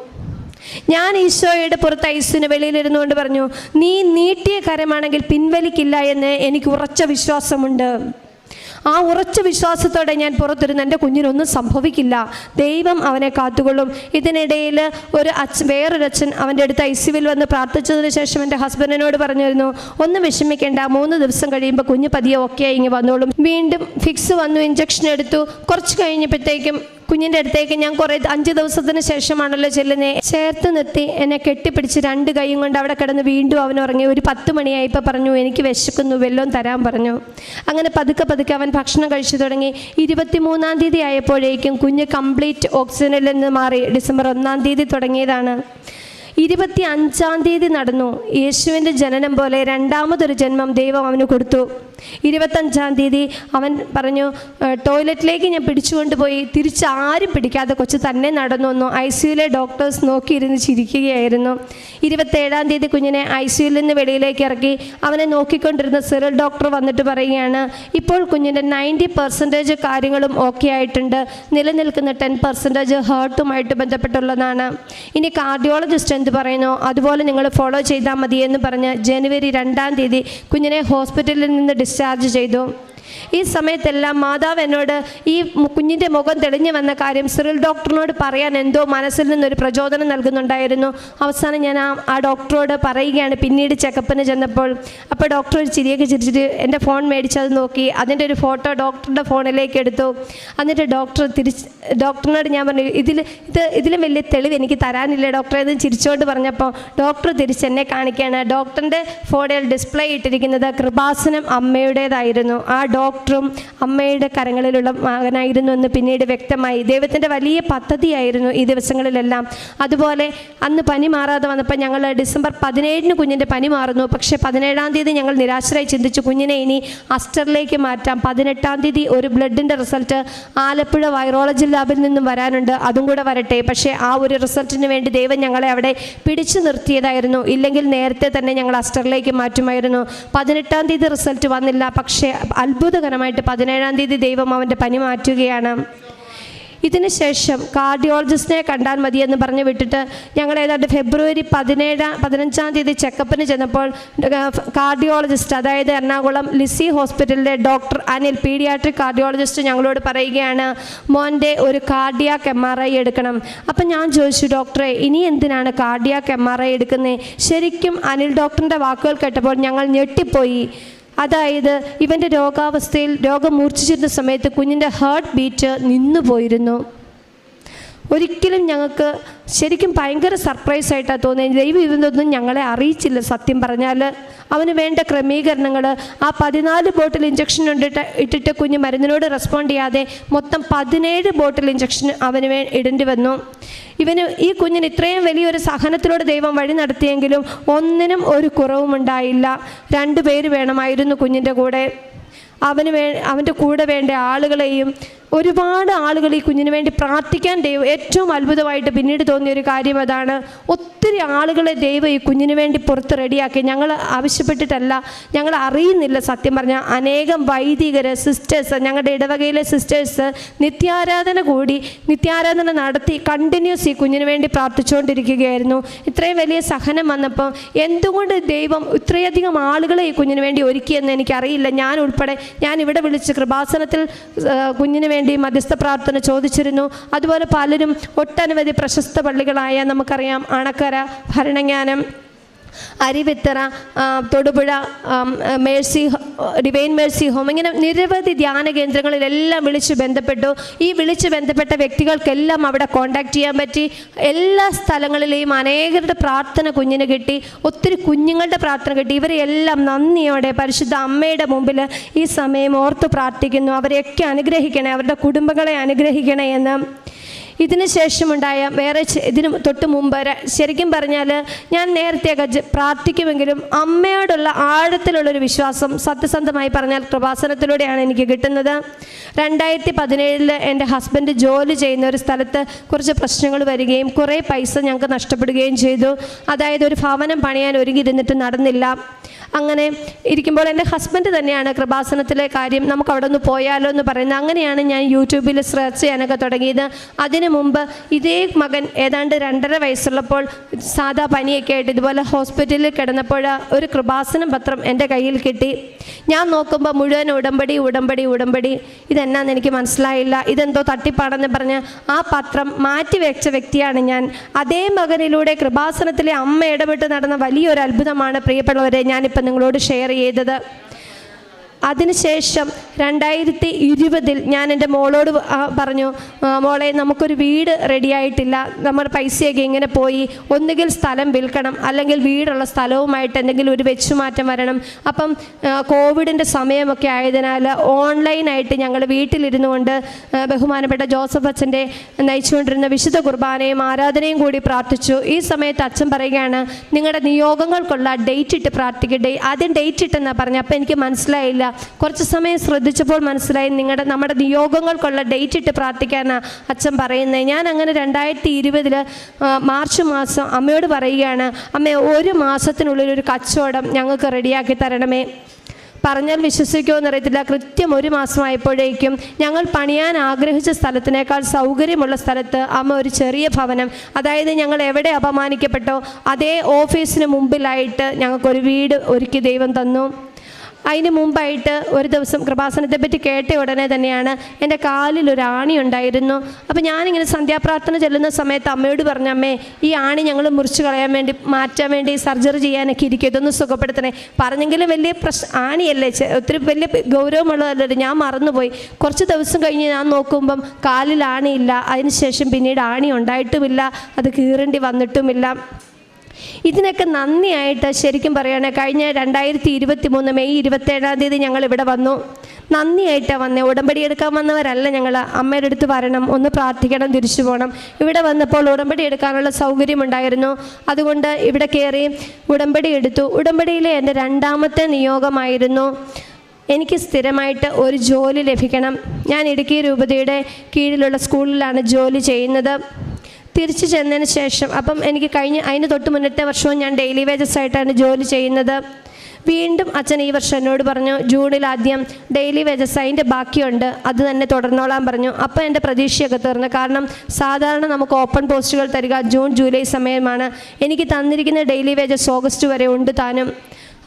ഞാൻ ഈശോയുടെ പുറത്ത് ഐസിന് വെളിയിലിരുന്നുകൊണ്ട് പറഞ്ഞു നീ നീട്ടിയ കരമാണെങ്കിൽ പിൻവലിക്കില്ല എന്ന് എനിക്ക് ഉറച്ച വിശ്വാസമുണ്ട്. ആ ഉറച്ച വിശ്വാസത്തോടെ ഞാൻ പുറത്തിരുന്ന് എന്റെ കുഞ്ഞിനൊന്നും സംഭവിക്കില്ല. ദൈവം അവനെ കാത്തുകൊള്ളും. ഇതിനിടയിൽ ഒരു അച്ഛൻ വേറൊരച്ഛൻ അവന്റെ അടുത്ത് ഐ സിവിൽ വന്ന് പ്രാർത്ഥിച്ചതിന് ശേഷം എന്റെ ഹസ്ബൻഡിനോട് പറഞ്ഞിരുന്നു ഒന്നും വിഷമിക്കേണ്ട മൂന്ന് ദിവസം കഴിയുമ്പോൾ കുഞ്ഞ് പതിയെ ഓക്കെ ആയി വന്നോളും. വീണ്ടും ഫിക്സ് വന്നു ഇഞ്ചക്ഷൻ എടുത്തു. കുറച്ച് കഴിഞ്ഞപ്പോഴത്തേക്കും കുഞ്ഞിന്റെ അടുത്തേക്ക് ഞാൻ കുറേ അഞ്ച് ദിവസത്തിന് ശേഷമാണല്ലോ ചെല്ലുന്നത് ചേർത്ത് നിർത്തി എന്നെ കെട്ടിപ്പിടിച്ച് രണ്ട് കൈയും കൊണ്ട് അവിടെ കിടന്ന് വീണ്ടും അവൻ ഉറങ്ങി. ഒരു പത്ത് മണിയായപ്പോൾ പറഞ്ഞു എനിക്ക് വിശക്കുന്നു വെള്ളം തരാൻ പറഞ്ഞു. അങ്ങനെ പതുക്കെ പതുക്കെ അവൻ ഭക്ഷണം കഴിച്ചു തുടങ്ങി. ഇരുപത്തിമൂന്നാം തീയതി ആയപ്പോഴേക്കും കുഞ്ഞ് കംപ്ലീറ്റ് ഓക്സിജനിൽ നിന്ന് മാറി. ഡിസംബർ ഒന്നാം തീയതി തുടങ്ങിയതാണ്. ഇരുപത്തി അഞ്ചാം തീയതി നടന്നു. യേശുവിന്റെ ജനനം പോലെ രണ്ടാമതൊരു ജന്മം ദൈവം അവന് കൊടുത്തു. ഇരുപത്തഞ്ചാം തീയതി അവൻ പറഞ്ഞു ടോയ്ലറ്റിലേക്ക് ഞാൻ പിടിച്ചുകൊണ്ട് പോയി തിരിച്ച് ആരും പിടിക്കാതെ കൊച്ചു തന്നെ നടന്നു വന്നു. ഐ സിയുലെ ഡോക്ടേഴ്സ് നോക്കിയിരുന്ന് ചിരിക്കുകയായിരുന്നു. ഇരുപത്തേഴാം തീയതി കുഞ്ഞിനെ ഐ സിയുയിൽ നിന്ന് വെളിയിലേക്ക് ഇറക്കി. അവനെ നോക്കിക്കൊണ്ടിരുന്ന സിറൽ ഡോക്ടർ വന്നിട്ട് പറയുകയാണ് ഇപ്പോൾ കുഞ്ഞിന്റെ നയന്റി പെർസെന്റേജ് കാര്യങ്ങളും ഓക്കെ ആയിട്ടുണ്ട്. നിലനിൽക്കുന്ന ടെൻ പെർസെന്റേജ് ഹേർട്ടുമായിട്ട് ബന്ധപ്പെട്ടുള്ളതാണ്. ഇനി കാർഡിയോളജിസ്റ്റ് എന്ത് പറയുന്നു? അതുപോലെ നിങ്ങൾ ഫോളോ ചെയ്താൽ മതി എന്ന് പറഞ്ഞ് ജനുവരി രണ്ടാം തീയതി കുഞ്ഞിനെ ഹോസ്പിറ്റലിൽ നിന്ന് ഡിസ്ചാർജ് ചെയ്തു ഈ സമയത്തെല്ലാം മാതാവ് എന്നോട് ഈ കുഞ്ഞിന്റെ മുഖം തെളിഞ്ഞു വന്ന കാര്യം സിറിൽ ഡോക്ടറിനോട് പറയാൻ എന്തോ മനസ്സിൽ നിന്നൊരു പ്രചോദനം നൽകുന്നുണ്ടായിരുന്നു. അവസാനം ഞാൻ ആ ആ ഡോക്ടറോട് പറയുകയാണ്. പിന്നീട് ചെക്കപ്പിന് ചെന്നപ്പോൾ അപ്പോൾ ഡോക്ടർ ഒരു ചിരിയൊക്കെ ചിരിച്ചിട്ട് എന്റെ ഫോൺ മേടിച്ചത് നോക്കി. അതിന്റെ ഒരു ഫോട്ടോ ഡോക്ടറുടെ ഫോണിലേക്ക് എടുത്തു. എന്നിട്ട് ഡോക്ടർ തിരിച്ച് ഡോക്ടറിനോട് ഞാൻ പറഞ്ഞു ഇതിൽ ഇത് ഇതിലും വലിയ തെളിവ് എനിക്ക് തരാനില്ല ഡോക്ടറെ. എന്ന് ചിരിച്ചുകൊണ്ട് പറഞ്ഞപ്പോൾ ഡോക്ടർ തിരിച്ച് എന്നെ കാണിക്കുകയാണ്. ഡോക്ടറിന്റെ ഫോണിൽ ഡിസ്പ്ലേ ഇട്ടിരിക്കുന്നത് കൃപാസനം അമ്മയുടേതായിരുന്നു. ആ ഡോക്ടറും അമ്മയുടെ കരങ്ങളിലുള്ള മകനായിരുന്നു എന്ന് പിന്നീട് വ്യക്തമായി. ദൈവത്തിന്റെ വലിയ പദ്ധതിയായിരുന്നു ഈ ദിവസങ്ങളിലെല്ലാം. അതുപോലെ അന്ന് പനി മാറാതെ വന്നപ്പോൾ ഞങ്ങൾ ഡിസംബർ പതിനേഴിന് കുഞ്ഞിന്റെ പനി മാറുന്നു. പക്ഷേ പതിനേഴാം തീയതി ഞങ്ങൾ നിരാശരായി ചിന്തിച്ചു. കുഞ്ഞിനെ ഇനി അസ്റ്ററിലേക്ക് മാറ്റാം. പതിനെട്ടാം തീയതി ഒരു ബ്ലഡിന്റെ റിസൾട്ട് ആലപ്പുഴ വൈറോളജി ലാബിൽ നിന്നും വരാനുണ്ട്. അതും കൂടെ വരട്ടെ. പക്ഷേ ആ ഒരു റിസൾട്ടിന് വേണ്ടി ദൈവം ഞങ്ങളെ അവിടെ പിടിച്ചു നിർത്തിയതായിരുന്നു. ഇല്ലെങ്കിൽ നേരത്തെ തന്നെ ഞങ്ങൾ അസ്റ്ററിലേക്ക് മാറ്റുമായിരുന്നു. പതിനെട്ടാം തീയതി റിസൾട്ട് വന്നില്ല. പക്ഷേ അത്ഭുതകരമായിട്ട് പതിനേഴാം തീയതി ദൈവം അവന്റെ പനി മാറ്റുകയാണ്. ഇതിനുശേഷം കാർഡിയോളജിസ്റ്റിനെ കണ്ടാൽ മതിയെന്ന് പറഞ്ഞ് വിട്ടിട്ട് ഞങ്ങൾ ഏതാണ്ട് ഫെബ്രുവരി പതിനേഴാം പതിനഞ്ചാം തീയതി ചെക്കപ്പിന് ചെന്നപ്പോൾ കാർഡിയോളജിസ്റ്റ് അതായത് എറണാകുളം ലിസി ഹോസ്പിറ്റലിലെ ഡോക്ടർ അനിൽ പീഡിയാട്രിക് കാർഡിയോളജിസ്റ്റ് ഞങ്ങളോട് പറയുകയാണ് മോന്റെ ഒരു കാർഡിയാക്ക് എം ആർ ഐ എടുക്കണം. അപ്പം ഞാൻ ചോദിച്ചു ഡോക്ടറെ ഇനി എന്തിനാണ് കാർഡിയാക്ക് എം ആർ ഐ എടുക്കുന്നത് ശരിക്കും അനിൽ ഡോക്ടറിന്റെ വാക്കുകൾ കേട്ടപ്പോൾ ഞങ്ങൾ ഞെട്ടിപ്പോയി. അതായത് ഇവന്റെ രോഗാവസ്ഥയിൽ രോഗം മൂർച്ഛിച്ചിരുന്ന സമയത്ത് കുഞ്ഞിന്റെ ഹാർട്ട് ബീറ്റ് നിന്നു പോയിരുന്നു ഒരിക്കലും ഞങ്ങൾക്ക് ശരിക്കും ഭയങ്കര സർപ്രൈസ് ആയിട്ടാണ് തോന്നിയത്. ദൈവം ഇതൊന്നും ഞങ്ങളെ അറിയിച്ചില്ല സത്യം പറഞ്ഞാൽ അവന് വേണ്ട ക്രമീകരണങ്ങൾ ആ പതിനാല് ബോട്ടിൽ ഇഞ്ചക്ഷൻ ഇട്ടിട്ട് ഇട്ടിട്ട് കുഞ്ഞ് മരുന്നിനോട് റെസ്പോണ്ട് ചെയ്യാതെ മൊത്തം പതിനേഴ് ബോട്ടിൽ ഇഞ്ചക്ഷൻ അവന് വേ ഇടേണ്ടി വന്നു. ഇവന് ഈ കുഞ്ഞിന് ഇത്രയും വലിയൊരു സഹനത്തിലൂടെ ദൈവം വഴി നടത്തിയെങ്കിലും ഒന്നിനും ഒരു കുറവും ഉണ്ടായില്ല. രണ്ടു പേര് വേണമായിരുന്നു കുഞ്ഞിന്റെ കൂടെ. അവന് വേ അവന്റെ കൂടെ വേണ്ട ആളുകളെയും ഒരുപാട് ആളുകൾ ഈ കുഞ്ഞിന് വേണ്ടി പ്രാർത്ഥിക്കാൻ ദൈവം ഏറ്റവും അത്ഭുതമായിട്ട് പിന്നീട് തോന്നിയ ഒരു കാര്യം അതാണ്. ഒത്തിരി ആളുകളെ ദൈവം ഈ കുഞ്ഞിന് വേണ്ടി പുറത്ത് റെഡിയാക്കി. ഞങ്ങൾ ആവശ്യപ്പെട്ടിട്ടല്ല ഞങ്ങൾ അറിയുന്നില്ല സത്യം പറഞ്ഞാൽ അനേകം വൈദികർ സിസ്റ്റേഴ്സ് ഞങ്ങളുടെ ഇടവകയിലെ സിസ്റ്റേഴ്സ് നിത്യാരാധന കൂടി നിത്യാരാധന നടത്തി കണ്ടിന്യൂസ് ഈ കുഞ്ഞിന് വേണ്ടി പ്രാർത്ഥിച്ചുകൊണ്ടിരിക്കുകയായിരുന്നു. ഇത്രയും വലിയ സഹനം വന്നപ്പോൾ എന്തുകൊണ്ട് ദൈവം ഇത്രയധികം ആളുകളെ ഈ കുഞ്ഞിന് വേണ്ടി ഒരുക്കിയെന്ന് എനിക്കറിയില്ല. ഞാൻ ഉൾപ്പെടെ ഞാൻ ഇവിടെ വിളിച്ച് കൃപാസനത്തിൽ കുഞ്ഞിന് വേണ്ടി മധ്യസ്ഥ പ്രാർത്ഥന ചോദിച്ചിരുന്നു. അതുപോലെ പലരും ഒട്ടനവധി പ്രശസ്ത പള്ളികളായ നമുക്കറിയാം Anakkara Bharananganam Aruvithura Thodupuzha mercy divine mercy home ഇങ്ങനെ നിരവധി ധ്യാന കേന്ദ്രങ്ങളിലെല്ലാം വിളിച്ച് ബന്ധപ്പെട്ടു. ഈ വിളിച്ച് ബന്ധപ്പെട്ട വ്യക്തികൾക്കെല്ലാം അവിടെ കോൺടാക്ട് ചെയ്യാൻ പറ്റി. എല്ലാ സ്ഥലങ്ങളിലെയും അനേകരുടെ പ്രാർത്ഥന കുഞ്ഞിന് കിട്ടി. ഒത്തിരി കുഞ്ഞുങ്ങളുടെ പ്രാർത്ഥന കിട്ടി. ഇവരെയെല്ലാം നന്ദിയോടെ പരിശുദ്ധ അമ്മയുടെ മുമ്പിൽ ഈ സമയം ഓർത്ത് പ്രാർത്ഥിക്കുന്നു. അവരെയൊക്കെ അനുഗ്രഹിക്കണേ. അവരുടെ കുടുംബങ്ങളെ അനുഗ്രഹിക്കണേ എന്ന്. ഇതിന് ശേഷമുണ്ടായ വേറെ ഇതിന് തൊട്ട് മുമ്പ് ശരിക്കും പറഞ്ഞാൽ ഞാൻ നേരത്തെ പ്രാർത്ഥിക്കുമെങ്കിലും അമ്മയോടുള്ള ആഴത്തിലുള്ളൊരു വിശ്വാസം സത്യസന്ധമായി പറഞ്ഞാൽ കൃപാസനത്തിലൂടെയാണ് എനിക്ക് കിട്ടുന്നത്. രണ്ടായിരത്തി പതിനേഴിൽ എന്റെ ഹസ്ബൻഡ് ജോലി ചെയ്യുന്ന ഒരു സ്ഥലത്ത് കുറച്ച് പ്രശ്നങ്ങൾ വരികയും കുറേ പൈസ ഞങ്ങൾക്ക് നഷ്ടപ്പെടുകയും ചെയ്തു. അതായത് ഒരു ഭവനം പണിയാൻ ഒരുങ്ങിയിരുന്നിട്ട് നടന്നില്ല. അങ്ങനെ ഇരിക്കുമ്പോൾ എന്റെ ഹസ്ബൻഡ് തന്നെയാണ് കൃപാസനത്തിലെ കാര്യം നമുക്ക് അവിടെ ഒന്ന് പോയാലോ എന്ന് പറയുന്നത്. അങ്ങനെയാണ് ഞാൻ യൂട്യൂബിൽ സെർച്ച് ചെയ്യാനൊക്കെ തുടങ്ങിയത്. അതിനു മുമ്പ് ഇതേ മകൻ ഏതാണ്ട് രണ്ടര വയസ്സുള്ളപ്പോൾ സാധാ പനിയൊക്കെ ആയിട്ട് ഇതുപോലെ ഹോസ്പിറ്റലിൽ കിടന്നപ്പോൾ ഒരു കൃപാസനം പത്രം എന്റെ കയ്യിൽ കിട്ടി. ഞാൻ നോക്കുമ്പോൾ മുഴുവൻ ഉടമ്പടി ഉടമ്പടി ഉടമ്പടി. ഇതെന്നാന്ന് എനിക്ക് മനസ്സിലായില്ല. ഇതെന്തോ തട്ടിപ്പാടെന്ന് പറഞ്ഞ് ആ പത്രം മാറ്റി വെച്ച വ്യക്തിയാണ് ഞാൻ. അതേ മകനിലൂടെ കൃപാസനത്തിലെ അമ്മ ഇടപെട്ട് നടന്ന വലിയൊരു അത്ഭുതമാണ് പ്രിയപ്പെട്ടവരെ. ഞാനിപ്പോൾ നിങ്ങളോട് ഷെയർ ചെയ്തത്. അതിനുശേഷം രണ്ടായിരത്തി ഇരുപതിൽ ഞാൻ എന്റെ മോളോട് പറഞ്ഞു "ആ, മോളെ നമുക്കൊരു വീട് റെഡിയായിട്ടില്ല. നമ്മുടെ പൈസയൊക്കെ ഇങ്ങനെ പോയി. ഒന്നുകിൽ സ്ഥലം വിൽക്കണം. അല്ലെങ്കിൽ വീടുള്ള സ്ഥലവുമായിട്ട് എന്തെങ്കിലും ഒരു വെച്ചുമാറ്റം വരണം. അപ്പം കോവിഡിന്റെ സമയമൊക്കെ ആയതിനാൽ ഓൺലൈനായിട്ട് ഞങ്ങൾ വീട്ടിലിരുന്നു കൊണ്ട് ബഹുമാനപ്പെട്ട ജോസഫ് അച്ഛന്റെ നയിച്ചുകൊണ്ടിരുന്ന വിശുദ്ധ കുർബാനയും ആരാധനയും കൂടി പ്രാർത്ഥിച്ചു. ഈ സമയത്ത് അച്ഛൻ പറയുകയാണ് നിങ്ങളുടെ നിയോഗങ്ങൾക്കുള്ള ഡേറ്റ് ഇട്ട് പ്രാർത്ഥിക്കട്ടെ ആദ്യം ഡേറ്റ് ഇട്ടെന്നാണ് പറഞ്ഞത് അപ്പോൾ എനിക്ക് മനസ്സിലായില്ല. കുറച്ച് സമയം ശ്രദ്ധിച്ചപ്പോൾ മനസ്സിലായി നിങ്ങളുടെ നമ്മുടെ നിയോഗങ്ങൾക്കുള്ള ഡേറ്റ് ഇട്ട് പ്രാർത്ഥിക്കാനാണ് അച്ഛൻ പറയുന്നത് ഞാൻ അങ്ങനെ രണ്ടായിരത്തി ഇരുപതിൽ മാർച്ച് മാസം അമ്മയോട് പറയുകയാണ് അമ്മ ഒരു മാസത്തിനുള്ളിൽ ഒരു കച്ചവടം ഞങ്ങൾക്ക് റെഡിയാക്കി തരണമേ. പറഞ്ഞാൽ വിശ്വസിക്കുമോ എന്നറിയത്തില്ല. കൃത്യം ഒരു മാസമായപ്പോഴേക്കും ഞങ്ങൾ പണിയാൻ ആഗ്രഹിച്ച സ്ഥലത്തിനേക്കാൾ സൗകര്യമുള്ള സ്ഥലത്ത് അമ്മ ഒരു ചെറിയ ഭവനം അതായത് ഞങ്ങൾ എവിടെ അപമാനിക്കപ്പെട്ടോ അതേ ഓഫീസിന് മുമ്പിലായിട്ട് ഞങ്ങൾക്കൊരു വീട് ഒരുക്കി ദൈവം തന്നു. അതിന് മുമ്പായിട്ട് ഒരു ദിവസം കൃപാസനത്തെ പറ്റി കേട്ട ഉടനെ തന്നെയാണ് എന്റെ കാലിൽ ഒരു ആണി ഉണ്ടായിരുന്നു. അപ്പോൾ ഞാനിങ്ങനെ സന്ധ്യാപ്രാർത്ഥന ചെല്ലുന്ന സമയത്ത് അമ്മയോട് പറഞ്ഞു അമ്മേ ഈ ആണി ഞങ്ങൾ മുറിച്ച് കളയാൻ വേണ്ടി മാറ്റാൻ വേണ്ടി സർജറി ചെയ്യാനൊക്കെ ഇരിക്കും ഇതൊന്ന് സുഖപ്പെടുത്തണേ. പറഞ്ഞെങ്കിലും വലിയ പ്രശ്ന ആണിയല്ലേ ഒത്തിരി വലിയ ഗൗരവമുള്ളതല്ലേ ഞാൻ മറന്നുപോയി. കുറച്ച് ദിവസം കഴിഞ്ഞ് ഞാൻ നോക്കുമ്പം കാലിൽ ആണിയില്ല. അതിനുശേഷം പിന്നീട് ആണി ഉണ്ടായിട്ടുമില്ല അത് കീറേണ്ടി വന്നിട്ടുമില്ല. ഇതിനൊക്കെ നന്ദിയായിട്ട് ശരിക്കും പറയുകയാണെങ്കിൽ കഴിഞ്ഞ രണ്ടായിരത്തി ഇരുപത്തി മൂന്ന് മെയ് ഇരുപത്തേഴാം തീയതി ഞങ്ങൾ ഇവിടെ വന്നു. നന്ദിയായിട്ടാണ് വന്നേ. ഉടമ്പടി എടുക്കാൻ വന്നവരല്ല ഞങ്ങൾ അമ്മയുടെ അടുത്ത് വരണം ഒന്ന് പ്രാർത്ഥിക്കണം തിരിച്ചു പോകണം ഇവിടെ വന്നപ്പോൾ ഉടമ്പടി എടുക്കാനുള്ള സൗകര്യമുണ്ടായിരുന്നു. അതുകൊണ്ട് ഇവിടെ കയറി ഉടമ്പടി എടുത്തു. ഉടമ്പടിയിലെ എന്റെ രണ്ടാമത്തെ നിയോഗമായിരുന്നു എനിക്ക് സ്ഥിരമായിട്ട് ഒരു ജോലി ലഭിക്കണം. ഞാൻ ഇടുക്കി രൂപതയുടെ കീഴിലുള്ള സ്കൂളിലാണ് ജോലി ചെയ്യുന്നത്. തിരിച്ചു ചെന്നതിന് ശേഷം അപ്പം എനിക്ക് കഴിഞ്ഞ അതിന് തൊട്ട് മുന്നത്തെ വർഷവും ഞാൻ ഡെയിലി വേജസ് ആയിട്ടാണ് ജോലി ചെയ്യുന്നത്. വീണ്ടും അച്ഛൻ ഈ വർഷം എന്നോട് പറഞ്ഞു ജൂണിൽ ആദ്യം ഡെയിലി വേജസ് അതിന്റെ ബാക്കിയുണ്ട് അത് തന്നെ തുടർന്നോളാൻ പറഞ്ഞു. അപ്പോൾ എന്റെ പ്രതീക്ഷയൊക്കെ തീർന്നു. കാരണം സാധാരണ നമുക്ക് ഓപ്പൺ പോസ്റ്റുകൾ തരിക ജൂൺ ജൂലൈ സമയമാണ്. എനിക്ക് തന്നിരിക്കുന്ന ഡെയിലി വേജസ് ഓഗസ്റ്റ് വരെ ഉണ്ട് താനും.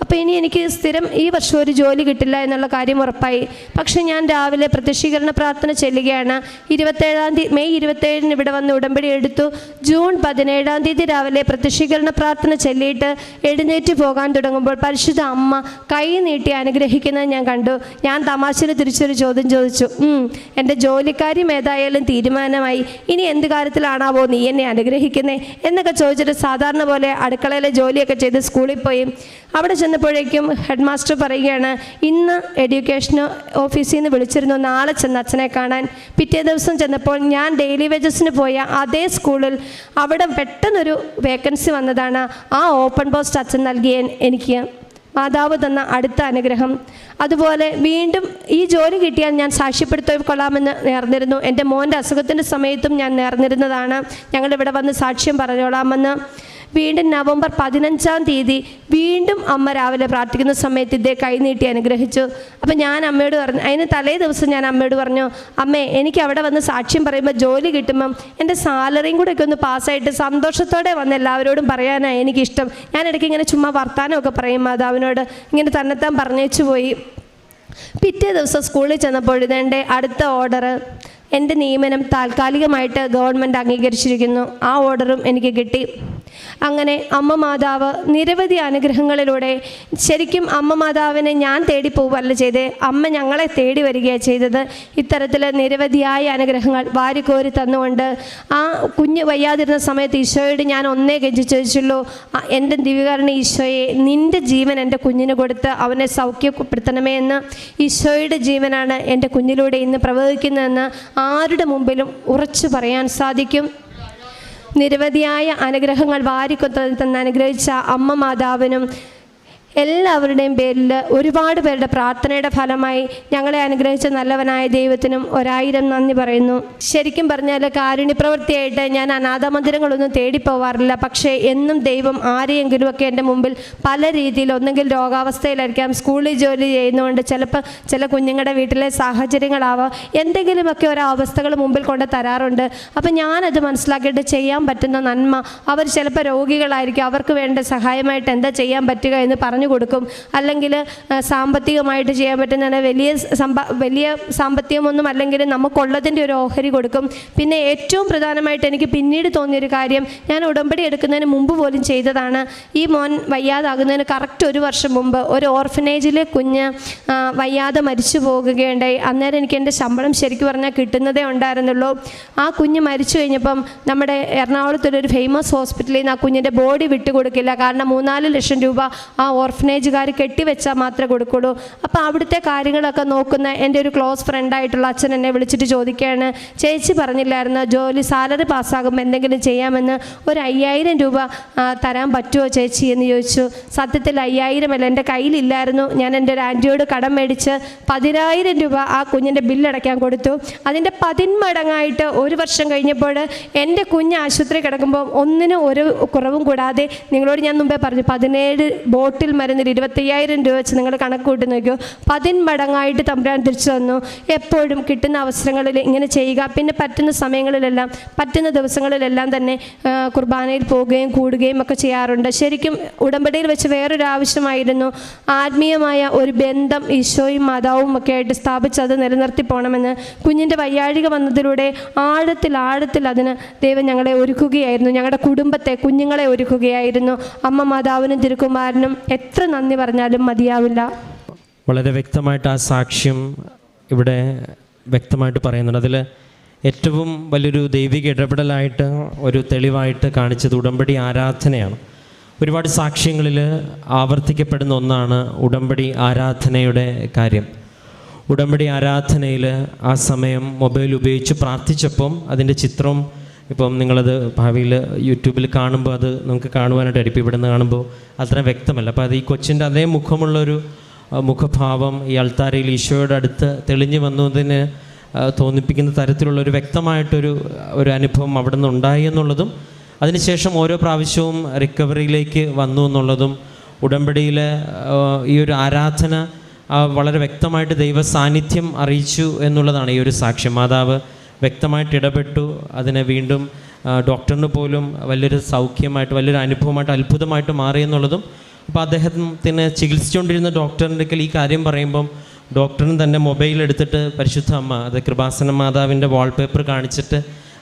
അപ്പോൾ ഇനി എനിക്ക് സ്ഥിരം ഈ വർഷം ഒരു ജോലി കിട്ടില്ല എന്നുള്ള കാര്യം ഉറപ്പായി. പക്ഷെ ഞാൻ രാവിലെ പ്രത്യക്ഷീകരണ പ്രാർത്ഥന ചെല്ലുകയാണ്. ഇരുപത്തേഴാം തീയതി മെയ് ഇരുപത്തേഴിന് ഇവിടെ വന്ന് ഉടമ്പടി എടുത്തു. ജൂൺ പതിനേഴാം തീയതി രാവിലെ പ്രത്യക്ഷീകരണ പ്രാർത്ഥന ചെല്ലിയിട്ട് എഴുന്നേറ്റ് പോകാൻ തുടങ്ങുമ്പോൾ പരിശുദ്ധ അമ്മ കൈ നീട്ടി അനുഗ്രഹിക്കുന്നത് ഞാൻ കണ്ടു. ഞാൻ തമാശയിൽ തിരിച്ചൊരു ചോദ്യം ചോദിച്ചു. എന്റെ ജോലിക്കാര്യം ഏതായാലും തീരുമാനമായി. ഇനി എന്ത് കാര്യത്തിലാണാവോ നീ എന്നെ അനുഗ്രഹിക്കുന്നേ? എന്നൊക്കെ ചോദിച്ചിട്ട് സാധാരണ പോലെ അടുക്കളയിലെ ജോലിയൊക്കെ ചെയ്ത് സ്കൂളിൽ പോയി. അവിടെ ചെന്നപ്പോഴേക്കും ഹെഡ് മാസ്റ്റർ പറയുകയാണ് ഇന്ന് എഡ്യൂക്കേഷൻ ഓഫീസിൽ നിന്ന് വിളിച്ചിരുന്നു. നാളെ ചെന്ന് അച്ഛനെ കാണാൻ. പിറ്റേ ദിവസം ചെന്നപ്പോൾ ഞാൻ ഡെയിലി വേജസിന് പോയ അതേ സ്കൂളിൽ അവിടെ പെട്ടെന്നൊരു വേക്കൻസി വന്നതാണ്. ആ ഓപ്പൺ പോസ്റ്റ് അച്ഛൻ നൽകിയ എനിക്ക് മാതാവ് തന്ന അടുത്ത അനുഗ്രഹം. അതുപോലെ വീണ്ടും ഈ ജോലി കിട്ടിയാൽ ഞാൻ സാക്ഷ്യപ്പെടുത്തി കൊള്ളാമെന്ന് നേർന്നിരുന്നു. എന്റെ മോന്റെ അസുഖത്തിന്റെ സമയത്തും ഞാൻ നേർന്നിരുന്നതാണ്. ഞങ്ങളിവിടെ വന്ന് സാക്ഷ്യം പറഞ്ഞോളാമെന്ന് വീണ്ടും നവംബർ പതിനഞ്ചാം തീയതി വീണ്ടും അമ്മ രാവിലെ പ്രാർത്ഥിക്കുന്ന സമയത്ത് ഇതേ കൈനീട്ടി അനുഗ്രഹിച്ചു. അപ്പം ഞാൻ അമ്മയോട് പറഞ്ഞു അതിന് തലേ ദിവസം ഞാൻ അമ്മയോട് പറഞ്ഞു അമ്മേ എനിക്ക് അവിടെ വന്ന് സാക്ഷ്യം പറയുമ്പോൾ ജോലി കിട്ടുമ്പം എന്റെ സാലറിയും കൂടെ ഒക്കെ ഒന്ന് പാസ്സായിട്ട് സന്തോഷത്തോടെ വന്ന് എല്ലാവരോടും പറയാനാണ് എനിക്കിഷ്ടം. ഞാൻ ഇടയ്ക്ക് ഇങ്ങനെ ചുമ്മാ വർത്താനമൊക്കെ പറയും മാതാവിനോട് ഇങ്ങനെ തന്നെത്താൻ പറഞ്ഞേച്ചു പോയി. പിറ്റേ ദിവസം സ്കൂളിൽ ചെന്നപ്പോൾ ഇതെന്റെ അടുത്ത ഓർഡർ എന്റെ നിയമനം താൽക്കാലികമായിട്ട് ഗവൺമെന്റ് അംഗീകരിച്ചിരിക്കുന്നു. ആ ഓർഡറും എനിക്ക് കിട്ടി. അങ്ങനെ അമ്മ മാതാവ് നിരവധി അനുഗ്രഹങ്ങളിലൂടെ ശരിക്കും അമ്മ മാതാവിനെ ഞാൻ തേടി പോവല്ല ചെയ്ത്. അമ്മ ഞങ്ങളെ തേടി വരികയാണ് ചെയ്തത്. ഇത്തരത്തിൽ നിരവധിയായ അനുഗ്രഹങ്ങൾ വാരിക്കോരി തന്നുകൊണ്ട് ആ കുഞ്ഞ് വയ്യാതിരുന്ന സമയത്ത് ഈശോയോട് ഞാൻ ഒന്നേ കെഞ്ചി ചോദിച്ചുള്ളൂ എന്റെ ദിവ്യകാരണ ഈശോയെ നിന്റെ ജീവൻ എന്റെ കുഞ്ഞിന് കൊടുത്ത് അവനെ സൗഖ്യപ്പെടുത്തണമേ എന്ന്? ഈശോയുടെ ജീവനാണ് എന്റെ കുഞ്ഞിലൂടെ ഇന്ന് പ്രവഹിക്കുന്നതെന്ന് ആരുടെ മുമ്പിലും ഉറച്ചു പറയാൻ സാധിക്കും. നിരവധിയായ അനുഗ്രഹങ്ങൾ വാരിക്കൊത്ത തന്ന് അനുഗ്രഹിച്ച അമ്മ മാതാവിനും എല്ലാവരുടെയും പേരിൽ ഒരുപാട് പേരുടെ പ്രാർത്ഥനയുടെ ഫലമായി ഞങ്ങളെ അനുഗ്രഹിച്ച നല്ലവനായ ദൈവത്തിനും ഒരായിരം നന്ദി പറയുന്നു. ശരിക്കും പറഞ്ഞാൽ കാരുണ്യപ്രവൃത്തിയായിട്ട് ഞാൻ അനാഥമന്ദിരങ്ങളൊന്നും തേടിപ്പോവാറില്ല. പക്ഷേ എന്നും ദൈവം ആരെയെങ്കിലുമൊക്കെ എന്റെ മുമ്പിൽ പല രീതിയിൽ ഒന്നെങ്കിൽ രോഗാവസ്ഥയിലായിരിക്കാം സ്കൂളിൽ ജോലി ചെയ്യുന്നതുകൊണ്ട് ചിലപ്പോൾ ചില കുഞ്ഞുങ്ങളുടെ വീട്ടിലെ സാഹചര്യങ്ങളാവാം എന്തെങ്കിലുമൊക്കെ ഓരോ അവസ്ഥകൾ മുമ്പിൽ കൊണ്ട് തരാറുണ്ട്. അപ്പം ഞാനത് മനസ്സിലാക്കിയിട്ട് ചെയ്യാൻ പറ്റുന്ന നന്മ അവർ ചിലപ്പോൾ രോഗികളായിരിക്കും അവർക്ക് വേണ്ട സഹായമായിട്ട് എന്താ ചെയ്യാൻ പറ്റുക എന്ന് പറഞ്ഞു കൊടുക്കും അല്ലെങ്കിൽ സാമ്പത്തികമായിട്ട് ചെയ്യാൻ പറ്റുന്ന വലിയ സമ്പ വലിയ സാമ്പത്തികമൊന്നും അല്ലെങ്കിൽ നമുക്കുള്ളതിന്റെ ഒരു ഓഹരി കൊടുക്കും. പിന്നെ ഏറ്റവും പ്രധാനമായിട്ട് എനിക്ക് പിന്നീട് തോന്നിയൊരു കാര്യം ഞാൻ ഉടമ്പടി എടുക്കുന്നതിന് മുമ്പ് പോലും ചെയ്തതാണ്. ഈ മോൻ വയ്യാതാകുന്നതിന് കറക്റ്റ് ഒരു വർഷം മുമ്പ് ഒരു ഓർഫനേജിലെ കുഞ്ഞ് വയ്യാതെ മരിച്ചു പോകുകയുണ്ടായി. അന്നേരം എനിക്ക് എന്റെ ശമ്പളം ശരിക്കും പറഞ്ഞാൽ കിട്ടുന്നതേ ഉണ്ടായിരുന്നുള്ളൂ. ആ കുഞ്ഞ് മരിച്ചു കഴിഞ്ഞപ്പം നമ്മുടെ എറണാകുളത്തുള്ളൊരു ഫേമസ് ഹോസ്പിറ്റലിൽ നിന്ന് ആ കുഞ്ഞിന്റെ ബോഡി വിട്ടുകൊടുക്കില്ല. കാരണം മൂന്നാൽ ലക്ഷം രൂപ ആ ഓർഫനേജുകാർ കെട്ടിവെച്ചാൽ മാത്രമേ കൊടുക്കുള്ളൂ. അപ്പോൾ അവിടുത്തെ കാര്യങ്ങളൊക്കെ നോക്കുന്ന എന്റെ ഒരു ക്ലോസ് ഫ്രണ്ടായിട്ടുള്ള അച്ഛൻ എന്നെ വിളിച്ചിട്ട് ചോദിക്കുകയാണ് ചേച്ചി പറഞ്ഞില്ലായിരുന്നു? ജോലി സാലറി പാസ്സാകുമ്പോൾ എന്തെങ്കിലും ചെയ്യാമെന്ന് ഒരു അയ്യായിരം രൂപ തരാൻ പറ്റുമോ ചേച്ചി? എന്ന് ചോദിച്ചു. സത്യത്തിൽ അയ്യായിരം അല്ല എന്റെ കയ്യിലില്ലായിരുന്നു. ഞാൻ എന്റെ ഒരു ആന്റിയോട് കടം മേടിച്ച് പതിനായിരം രൂപ ആ കുഞ്ഞിന്റെ ബില്ലടയ്ക്കാൻ കൊടുത്തു. അതിന്റെ പതിന്മടങ്ങായിട്ട് ഒരു വർഷം കഴിഞ്ഞപ്പോൾ എന്റെ കുഞ്ഞ് ആശുപത്രി കിടക്കുമ്പോൾ ഒന്നിനും ഒരു കുറവും കൂടാതെ നിങ്ങളോട് ഞാൻ മുമ്പേ പറഞ്ഞു പതിനേഴ് ബോട്ടിൽ മരുന്നിൽ ഇരുപത്തയ്യായിരം രൂപ വെച്ച് നിങ്ങൾ കണക്ക് കൂട്ടി നോക്കിയോ? പതിന്മടങ്ങായിട്ട് തമ്പുരാൻ തിരിച്ചു തന്നു. എപ്പോഴും കിട്ടുന്ന അവസരങ്ങളിൽ ഇങ്ങനെ ചെയ്യുക. പിന്നെ പറ്റുന്ന സമയങ്ങളിലെല്ലാം പറ്റുന്ന ദിവസങ്ങളിലെല്ലാം തന്നെ കുർബാനയിൽ പോവുകയും കൂടുകയും ഒക്കെ ചെയ്യാറുണ്ട്. ശരിക്കും ഉടമ്പടിയിൽ വെച്ച് വേറൊരു ആവശ്യമായിരുന്നു. ആത്മീയമായ ഒരു ബന്ധം ഈശോയും മാതാവും ഒക്കെ ആയിട്ട് സ്ഥാപിച്ച് അത് നിലനിർത്തി പോകണമെന്ന് കുഞ്ഞിന്റെ വയ്യാഴിക വന്നതിലൂടെ ആഴത്തിൽ ആഴത്തിൽ അതിന് ദൈവം ഞങ്ങളെ ഒരുക്കുകയായിരുന്നു. ഞങ്ങളുടെ കുടുംബത്തെ കുഞ്ഞുങ്ങളെ ഒരുക്കുകയായിരുന്നു. അമ്മ മാതാവിനും തിരുക്കുമാരനും എത്ര നന്ദി പറഞ്ഞാലും മതിയാവില്ല. വളരെ വ്യക്തമായിട്ട് ആ സാക്ഷ്യം ഇവിടെ വ്യക്തമായിട്ട് പറയുന്നുണ്ട്. അതിൽ ഏറ്റവും വലിയൊരു ദൈവിക ഇടപെടലായിട്ട് ഒരു തെളിവായിട്ട് കാണിച്ചത് ഉടമ്പടി ആരാധനയാണ്. ഒരുപാട് സാക്ഷ്യങ്ങളിൽ ആവർത്തിക്കപ്പെടുന്ന ഒന്നാണ് ഉടമ്പടി ആരാധനയുടെ കാര്യം. ഉടമ്പടി ആരാധനയിൽ ആ സമയം മൊബൈൽ ഉപയോഗിച്ച് പ്രാർത്ഥിച്ചപ്പം അതിന്റെ ചിത്രം ഇപ്പം നിങ്ങളത് ഭാവിയിൽ യൂട്യൂബിൽ കാണുമ്പോൾ അത് നമുക്ക് കാണുവാനായിട്ട് അടിപ്പ് ഇവിടെ നിന്ന് കാണുമ്പോൾ അത്ര വ്യക്തമല്ല. അപ്പോൾ അത് ഈ കൊച്ചിന്റെ അതേ മുഖമുള്ളൊരു മുഖഭാവം ഈ അൾത്താരയിൽ ഈശോയുടെ അടുത്ത് തെളിഞ്ഞു വന്നതിന് തോന്നിപ്പിക്കുന്ന തരത്തിലുള്ള ഒരു വ്യക്തമായിട്ടൊരു ഒരു അനുഭവം അവിടെ നിന്ന് ഉണ്ടായി എന്നുള്ളതും അതിനുശേഷം ഓരോ പ്രാവശ്യവും റിക്കവറിയിലേക്ക് വന്നു എന്നുള്ളതും ഉടമ്പടിയിലെ ഈ ഒരു ആരാധന വളരെ വ്യക്തമായിട്ട് ദൈവ സാന്നിധ്യം അറിയിച്ചു എന്നുള്ളതാണ് ഈ ഒരു സാക്ഷ്യം. മാതാവ് വ്യക്തമായിട്ട് ഇടപെട്ടു. അതിനെ വീണ്ടും ഡോക്ടറിന് പോലും വലിയൊരു സൗഖ്യമായിട്ട് വലിയൊരു അനുഭവമായിട്ട് അത്ഭുതമായിട്ട് മാറി എന്നുള്ളതും അപ്പോൾ അദ്ദേഹത്തിന് ചികിത്സിച്ചുകൊണ്ടിരുന്ന ഡോക്ടറിന്റെ ഈ കാര്യം പറയുമ്പം ഡോക്ടറിന് തന്നെ മൊബൈൽ എടുത്തിട്ട് പരിശുദ്ധ അമ്മ അത് കൃപാസന മാതാവിന്റെ വാൾപേപ്പർ കാണിച്ചിട്ട്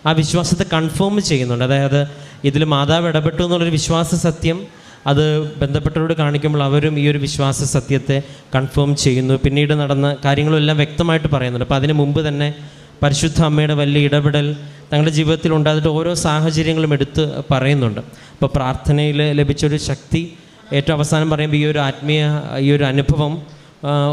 ആ വിശ്വാസത്തെ കൺഫേം ചെയ്യുന്നുണ്ട്. അതായത് ഇതിൽ മാതാവ് ഇടപെട്ടു എന്നുള്ളൊരു വിശ്വാസ സത്യം അത് ബന്ധപ്പെട്ടവരോട് കാണിക്കുമ്പോൾ അവരും ഈ ഒരു വിശ്വാസ സത്യത്തെ കൺഫേം ചെയ്യുന്നു. പിന്നീട് നടന്ന കാര്യങ്ങളെല്ലാം വ്യക്തമായിട്ട് പറയുന്നുണ്ട്. അപ്പോൾ അതിന് മുമ്പ് തന്നെ പരിശുദ്ധ അമ്മയുടെ വലിയ ഇടപെടൽ തങ്ങളുടെ ജീവിതത്തിൽ ഉണ്ടായിട്ട് ഓരോ സാഹചര്യങ്ങളും എടുത്ത് പറയുന്നുണ്ട്. അപ്പോൾ പ്രാർത്ഥനയിൽ ലഭിച്ചൊരു ശക്തി. ഏറ്റവും അവസാനം പറയുമ്പോൾ ഈ ഒരു ആത്മീയ ഈ ഒരു അനുഭവം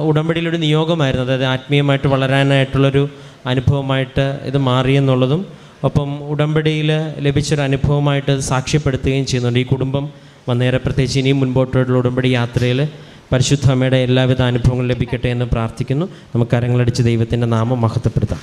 ഉടമ്പടിയിലൊരു നിയോഗമായിരുന്നു. അതായത് ആത്മീയമായിട്ട് വളരാനായിട്ടുള്ളൊരു അനുഭവമായിട്ട് ഇത് മാറിയെന്നുള്ളതും ഒപ്പം ഉടമ്പടിയിൽ ലഭിച്ചൊരു അനുഭവമായിട്ട് സാക്ഷ്യപ്പെടുത്തുകയും ചെയ്യുന്നുണ്ട്. ഈ കുടുംബം വന്നേറെ പ്രത്യേകിച്ച് ഇനിയും മുൻപോട്ടുള്ള ഉടമ്പടി യാത്രയിൽ പരിശുദ്ധ അമ്മയുടെ എല്ലാവിധ അനുഭവങ്ങളും ലഭിക്കട്ടെ എന്ന് പ്രാർത്ഥിക്കുന്നു. നമുക്ക് കരങ്ങളടിച്ച് ദൈവത്തിന്റെ നാമം മഹത്വപ്പെടുത്താം.